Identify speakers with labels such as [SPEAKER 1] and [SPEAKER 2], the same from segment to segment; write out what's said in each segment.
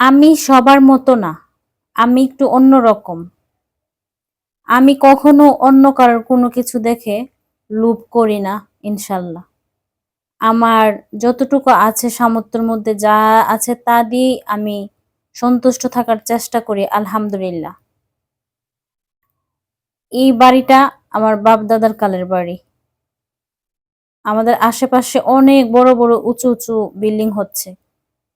[SPEAKER 1] আমি সবার মতো না, আমি একটু অন্যরকম আমি কখনো অন্য কারোর কোনো কিছু দেখে লোভ করি না, ইনশাল্লাহ। আমার যতটুকু আছে সামর্থ্যের মধ্যে যা আছে তা দিয়েই আমি সন্তুষ্ট থাকার চেষ্টা করি, আলহামদুলিল্লাহ। এই বাড়িটা আমার বাপ দাদার কালের বাড়ি। আমাদের আশেপাশে অনেক বড় বড় উঁচু উঁচু বিল্ডিং হচ্ছে।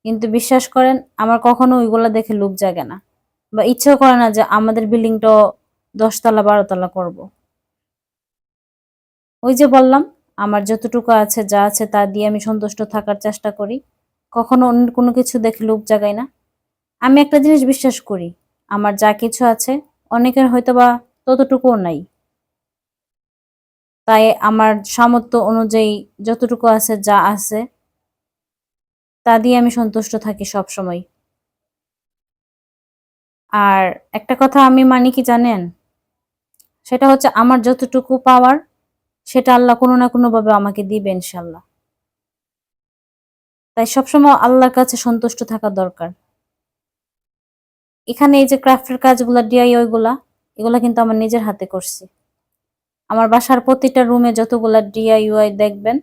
[SPEAKER 1] কিন্তু বিশ্বাস করেন, আমার কখনো ওইগুলা দেখে লোভ জাগে না। বা ইচ্ছেও করে না যে আমাদের বিল্ডিংটা দশতলা, বারোতলা করব। ওই যে বললাম, আমার যতটুকু আছে, যা আছে, তা দিয়ে আমি সন্তুষ্ট থাকার চেষ্টা করি। কখনো অন্য কোনো কিছু দেখে লোভ জাগাই না। আমি একটা জিনিস বিশ্বাস করি, আমার যা কিছু আছে, অনেকের হয়তো বা ততটুকুও নাই। তাই আমার সামর্থ্য অনুযায়ী যতটুকু আছে, যা আছে তা দিয়ে আমি সন্তুষ্ট থাকি সব সময় আর একটা কথা আমি মানি কি জানেন? সেটা হচ্ছে আমার যতটুকু পাওয়ার, সেটা আল্লাহ কোনো না কোনো ভাবে আমাকে দিবে ইনশাল্লাহ তাই সবসময় আল্লাহর কাছে সন্তুষ্ট থাকা দরকার। এখানে এই যে ক্রাফটের কাজগুলা ডিআইওয়াই গুলা এগুলা কিন্তু আমার নিজের হাতে করছি। আমার বাসার প্রতিটা রুমে যতগুলা ডিআইওয়াই দেখবেন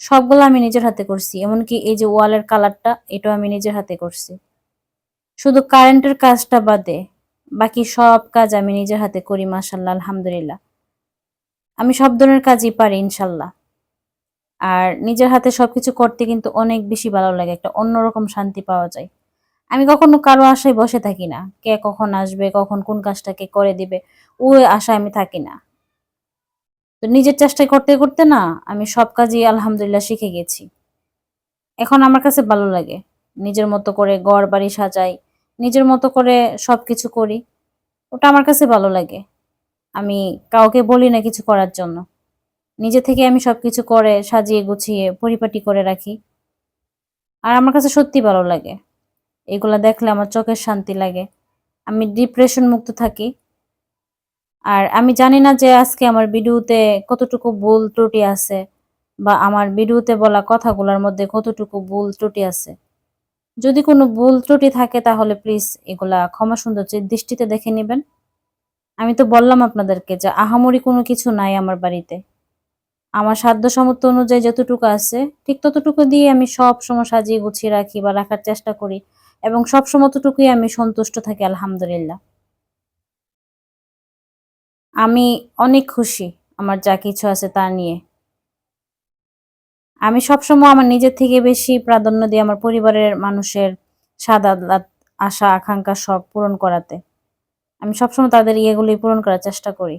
[SPEAKER 1] সবগুলো আমি নিজের হাতে করছি। এমনকি এই যে ওয়ালের কালারটা এটাও আমি নিজের হাতে করছি। শুধু কারেন্টের কাজটা বাদে, বাকি সব কাজ আমি নিজের হাতে করি মাসাল্লাহ আলহামদুলিল্লাহ। আমি সব ধরনের কাজই পারি ইনশাল্লাহ আর নিজের হাতে সবকিছু করতে কিন্তু অনেক বেশি ভালো লাগে, একটা অন্যরকম শান্তি পাওয়া যায়। আমি কখনো কারও আশায় বসে থাকি না, কে কখন আসবে, কখন কোন কাজটা কে করে দিবে, ওই আশায় আমি থাকি না। তো নিজের চেষ্টায় করতে করতে না আমি সব কাজই আলহামদুলিল্লাহ শিখে গেছি। এখন আমার কাছে ভালো লাগে। নিজের মতো করে ঘর বাড়ি সাজাই, নিজের মতো করে সব কিছু করি। ওটা আমার কাছে ভালো লাগে। আমি কাউকে বলি না কিছু করার জন্য। নিজে থেকে আমি সব কিছু করে সাজিয়ে গুছিয়ে পরিপাটি করে রাখি। আর আমার কাছে সত্যি ভালো লাগে। এগুলা দেখলে আমার চোখের শান্তি লাগে। আমি ডিপ্রেশন মুক্ত থাকি। আর আমি জানি না যে আজকে আমার ভিডিওতে কতটুকু ভুল ত্রুটি আছে বা আমার ভিডিওতে বলা কথাগুলোর মধ্যে কতটুকু ভুল ত্রুটি আছে। যদি কোনো ভুল ত্রুটি থাকে তাহলে প্লিজ এগুলা ক্ষমা সুন্দর দৃষ্টিতে দেখে নেবেন। আমি তো বললাম আপনাদেরকে যে আহামরি কোনো কিছু নাই আমার বাড়িতে। আমার সাধ্য সামর্থ্য অনুযায়ী যতটুকু আছে, ঠিক ততটুকু দিয়ে আমি সব সময় সাজিয়ে গুছিয়ে রাখি বা রাখার চেষ্টা করি এবং সব সময়টুকুই আমি সন্তুষ্ট থাকি, আলহামদুলিল্লাহ। আমি অনেক খুশি আমার যা কিছু আছে তা নিয়ে। আমি সবসময় আমার নিজের থেকে বেশি প্রাধান্য দিই আমার পরিবারের মানুষের সাদাত আশা, আকাঙ্ক্ষা সব পূরণ করাতে। আমি সবসময় তাদের ইয়েগুলি পূরণ করার চেষ্টা করি।